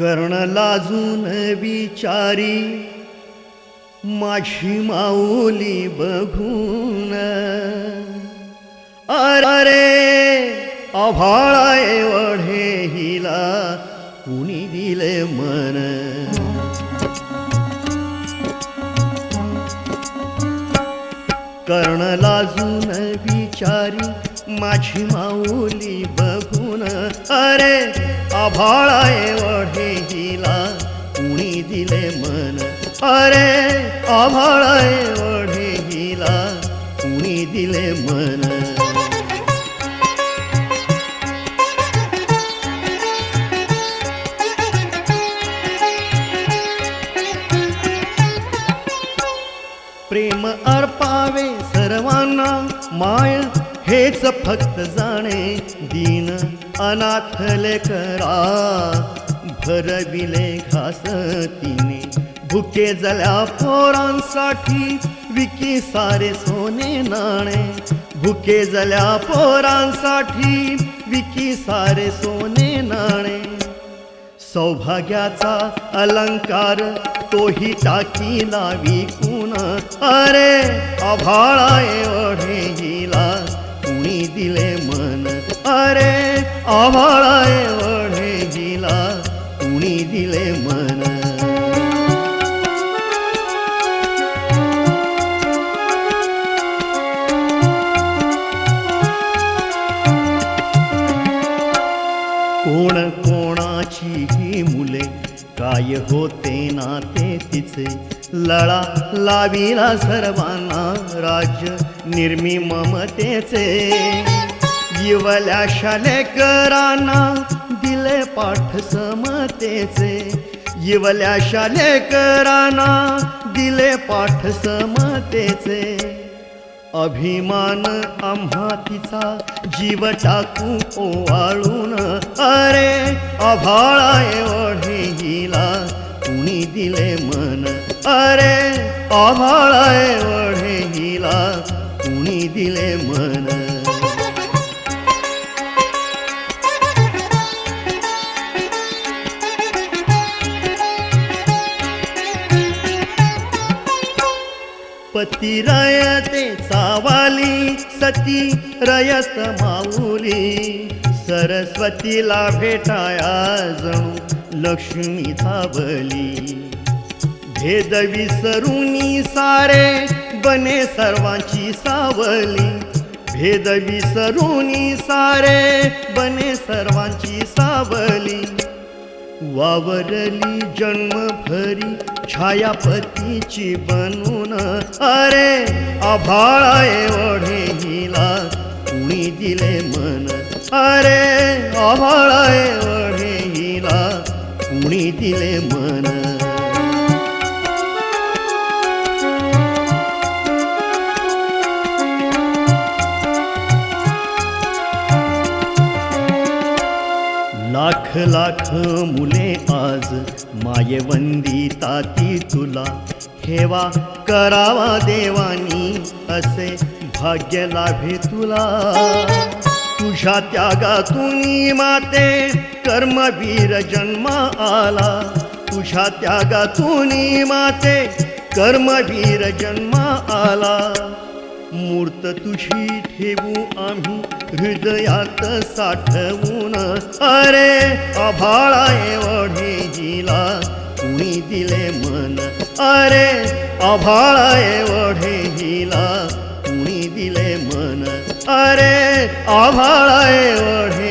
कर्ण लाजून विचारी माझी माऊली बघून अरे अभाळा एवढे हिला कुणी दिले मन? कर्ण लाजून विचारी माझी माऊली बघून अरे आभाळा एवढे हिला कुणी दिले मन? अरे आभाळा एवढे हिला कुणी दिले मन? प्रेम अर्पावे सर्वांना माय हेच फक्त जाणे दीन अनाथ लेकरा. भरविले घास तिने भुके जल्या पोरांसाठी विकी सारे सोने नाणे. भुके जल्या पोरांसाठी विकी सारे सोने नाणे. सौभाग्याचा अलंकार तोही टाकी लावी कुण अरे अभाळा एवढे दिले मन. अरे अभाळा एवढे दिला कुणी दिले मन. कोण कोणाची ही मुले काय होते नाते तिचे. लळा लाविला सर्वांना राज्य निर्मी ममतेचे. इवल्या शालेकरांना दिले पाठ समतेचे. इवल्या शालेकरांना दिले पाठ समतेचे. अभिमान आम्हा तिचा जीव टाकू ओवाळून. अरे अभाळा एवढी दिले मन. अरे अभाळा वढे हिला कुणी दिले मन? पती रयते सावाली सती रयत माऊली. सरस्वतीला भेटाया जणू लक्ष्मी धावली भेद विसरुनी सारे बने सर्वांची सावली. भेद विसरुनी सारे बने सर्वांची सावली. वावरली जन्मभरी छायापतीची बनून अरे आभाळा एवढे हिला कुणी दिले मन? अरे लाख लाख मुले आज मायवंदी ताती तुला. ठेवा करावा देवानी असे भाग्य लाभे तुला. तुझ्या त्यागातून माते कर्मवीर जन्मा आला. तुझ्या त्यागातून माते कर्मवीर जन्मा आला. मूर्त तुझी ठेवू आम्ही हृदयात साठवून. अरे आभाळा एवढे जिला कुणी दिले मन? अरे आभाळा एवढे हिला कुणी दिले मन? अरे आभाळा एवढे